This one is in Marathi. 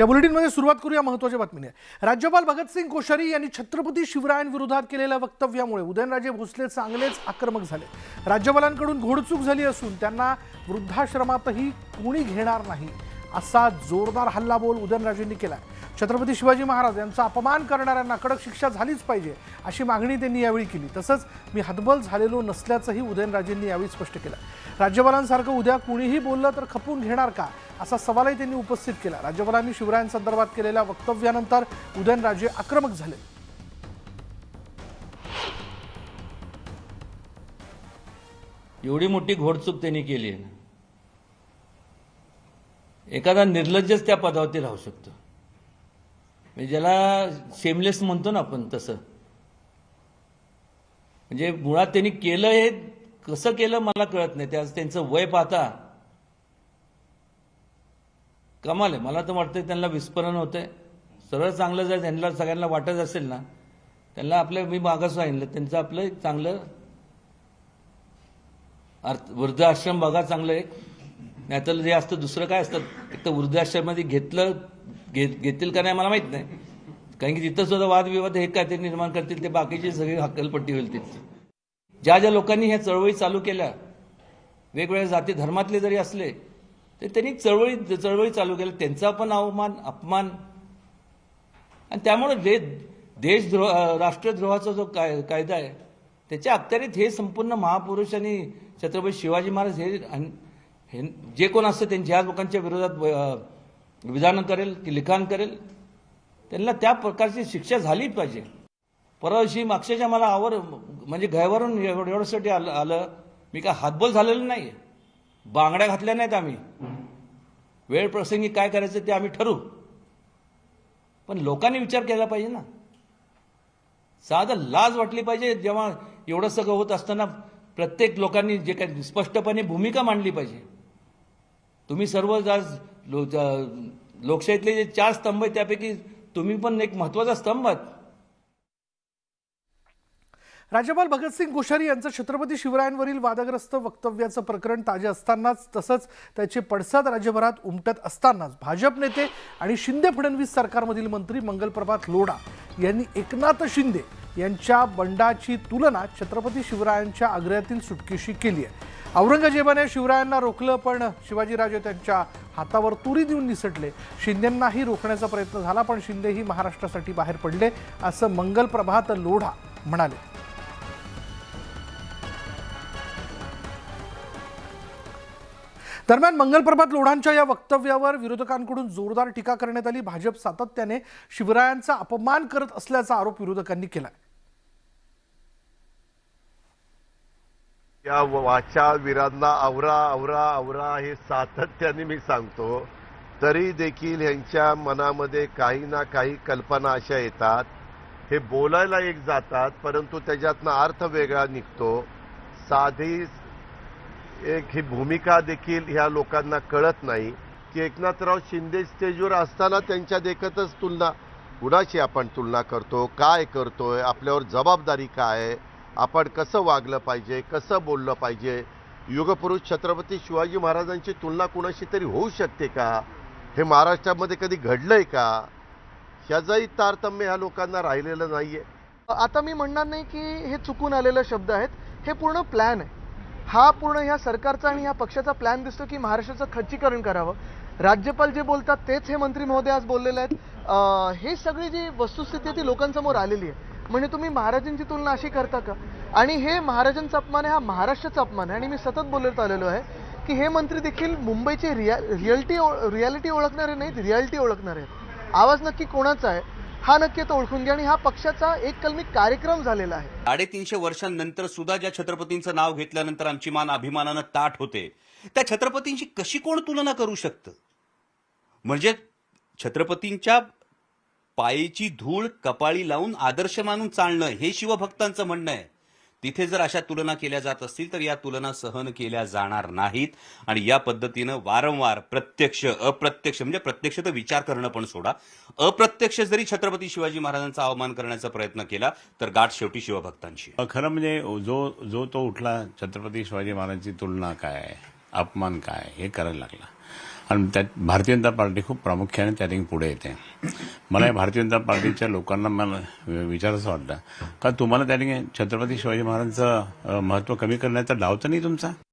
या बुलेटिनमध्ये सुरुवात करूया महत्त्वाच्या बातमीने. राज्यपाल भगतसिंग कोश्यारी यांनी छत्रपती शिवरायांविरोधात केलेल्या वक्तव्यामुळे उदयनराजे भोसले चांगलेच आक्रमक झाले. राज्यपालांकडून घोडचूक झाली असून त्यांना वृद्धाश्रमातही कोणी घेणार नाही. असा जोरदार हल्लाबोल उदयनराजेंनी केला छत्रपती शिवाजी महाराज यांचा अपमान करणाऱ्यांना कडक शिक्षा झालीच पाहिजे अशी मागणी त्यांनी यावेळी केली. तसंच मी हतबल झालेलो नसल्याचंही उदयनराजेंनी यावेळी स्पष्ट केलं. राज्यपालांसारखं उद्या कुणीही बोललं तर खपून घेणार का? असा सवालही त्यांनी उपस्थित केला. राज्यपालांनी शिवरायांसंदर्भात केलेल्या वक्तव्यानंतर उदयनराजे आक्रमक झाले. एवढी मोठी घोडचूक त्यांनी केली आहे एखादा निर्लज्जच त्या पदावरती राहू शकतो. म्हणजे ज्याला शेमलेस म्हणतो ना आपण तसं. म्हणजे मुळात त्यांनी केलं हे कसं केलं मला कळत नाही. त्या त्यांचं वय पाहता कमाल आहे. मला तर वाटतं त्यांना विस्फोरण होतंय. सरळ चांगलं जर त्यांना सगळ्यांना वाटत असेल ना त्यांना आपलं मी मागास सांगितलं त्यांचं आपलं एक चांगलं अर्थ वृद्धाश्रम बघा चांगलं एक. नाहीतर जे असतं दुसरं काय असतं? एक तर वृद्धाश्रममध्ये घेतलं घेत घेतील का नाही मला माहीत नाही. कारण की तिथं सुद्धा वादविवाद हे काय ते निर्माण करतील ते बाकीची सगळी हक्कलपट्टी होईल तिथं. ज्या ज्या लोकांनी ह्या चळवळी चालू केल्या वेगवेगळ्या जाती धर्मातले जरी असले तर त्यांनी चळवळी चळवळी चालू केल्या. त्यांचा पण अवमान अपमान. आणि त्यामुळे दे देशद्रोह राष्ट्रद्रोहाचा जो काय कायदा आहे त्याच्या अखत्यारीत हे संपूर्ण महापुरुष आणि छत्रपती शिवाजी महाराज हे हे जे कोण असतं त्यांच्या ह्या लोकांच्या विरोधात विधानं करेल की लिखाण करेल त्यांना त्या प्रकारची शिक्षा झालीच पाहिजे. परवा दिवशी मागच्याच्या मला आवर म्हणजे घरावरून एवढ्यासाठी आलं आलं मी काय हातबोल झालेलं नाही बांगड्या घातल्या नाहीत आम्ही. वेळ प्रसंगी काय करायचं ते आम्ही ठरवू. पण लोकांनी विचार केला पाहिजे ना. साधं लाज वाटली पाहिजे जेव्हा एवढं सगळं होत असताना प्रत्येक लोकांनी जे काही स्पष्टपणे भूमिका मांडली पाहिजे. तुम्ही सर्व आज लो- ज- लोकशाहीतले जे चार स्तंभ आहेत त्यापैकी तुम्ही पण एक महत्त्वाचा स्तंभ आहात. राज्यपाल भगतसिंग कोश्यारी यांचं छत्रपती शिवरायांवरील वादग्रस्त वक्तव्याचं प्रकरण ताजे असतानाच तसंच त्याचे पडसाद राज्यभरात उमटत असतानाच भाजप नेते आणि शिंदे फडणवीस सरकारमधील मंत्री मंगलप्रभात लोढा यांनी एकनाथ शिंदे यांच्या बंडाची तुलना छत्रपती शिवरायांच्या आग्र्यातील सुटकेशी केली आहे. औरंगजेबाने शिवरायांना रोखलं पण शिवाजीराजे त्यांच्या हातावर तुरी देऊन निसटले. शिंदेंनाही रोखण्याचा प्रयत्न झाला पण शिंदेही महाराष्ट्रासाठी बाहेर पडले असं मंगल प्रभात लोढा म्हणाले. दरम्यान मंगलप्रभात लोढांच्या या वक्तव्यावर विरोधकांकडून जोरदार टीका करण्यात आली. भाजप सातत्याने शिवरायांचा अपमान करत असल्याचा आरोप विरोधकांनी केला या वाचा वीरांना आवरा आवरा आवरा हे सातत्याने मी सांगतो. तरी देखील यांच्या मनामध्ये काही ना काही कल्पना अशा येतात. हे बोलायला एक जातात परंतु त्याच्यातनं अर्थ वेगळा निघतो. साधी एक ही भूमिका देखील ह्या लोकांना कळत नाही. की एकनाथराव शिंदे स्टेजवर असताना त्यांच्या देखतच तुलना कुणाची आपण तुलना करतो काय करतोय आपल्यावर जबाबदारी काय आहे? आपण कसं वागलं पाहिजे कसं बोललं पाहिजे? युगपुरुष छत्रपती शिवाजी महाराजांची तुलना कुणाशी तरी होऊ शकते का? हे महाराष्ट्रामध्ये कधी घडलंय का? ह्याचाही तारतम्य ह्या लोकांना राहिलेलं नाही आहे आता मी म्हणणार नाही की हे चुकून आलेले शब्द आहेत हे पूर्ण प्लॅन आहे. हा पूर्ण ह्या सरकारचा आणि ह्या पक्षाचा प्लॅन दिसतो की महाराष्ट्राचं खच्चीकरण करावं. राज्यपाल जे बोलतात तेच हे मंत्री महोदय आज बोललेले आहेत. हे सगळी जी वस्तुस्थिती ती लोकांसमोर आलेली आहे. म्हणजे तुम्ही महाराजांची तुलना अशी करता का? आणि हे महाराजांचा अपमान आहे हा महाराष्ट्राचा अपमान आहे. आणि मी सतत बोलत आलेलो आहे की हे मंत्री देखील मुंबईची रिया रियालिटी रियालिटी ओळखणारे नाहीत रियालिटी ओळखणारे आहेत. आवाज नक्की कोणाचा आहे हा नक्की तो ओळखून घ्या. आणि हा पक्षाचा एक कलमी कार्यक्रम झालेला आहे. साडेतीनशे वर्षांनंतर सुद्धा ज्या छत्रपतींचं नाव घेतल्यानंतर आमची मान अभिमानानं ताट होते त्या छत्रपतींची कशी कोण तुलना करू शकतं? म्हणजे छत्रपतींच्या पायीची धूळ कपाळी लावून आदर्श मानून चालणं हे शिवभक्तांचं म्हणणं आहे. तिथे जर अशा तुलना केल्या जात असतील तर या तुलना सहन केल्या जाणार नाहीत. आणि या पद्धतीनं वारंवार प्रत्यक्ष अप्रत्यक्ष म्हणजे प्रत्यक्ष तर विचार करणं पण सोडा. अप्रत्यक्ष जरी छत्रपती शिवाजी महाराजांचा अवमान करण्याचा प्रयत्न केला तर गाठ शेवटी शिवभक्तांची खरं म्हणजे जो जो तो उठला छत्रपती शिवाजी महाराजांची तुलना काय अपमान काय हे करायला लागला. आणि त्यात भारतीय जनता पार्टी खूप प्रामुख्याने त्या ठिकाणी पुढे येते. मला या भारतीय जनता पार्टीच्या लोकांना मला विचारायचं वाटतं का तुम्हाला त्या ठिकाणी छत्रपती शिवाजी महाराजांचं महत्त्व कमी करण्याचा डाव तर नाही तुमचा?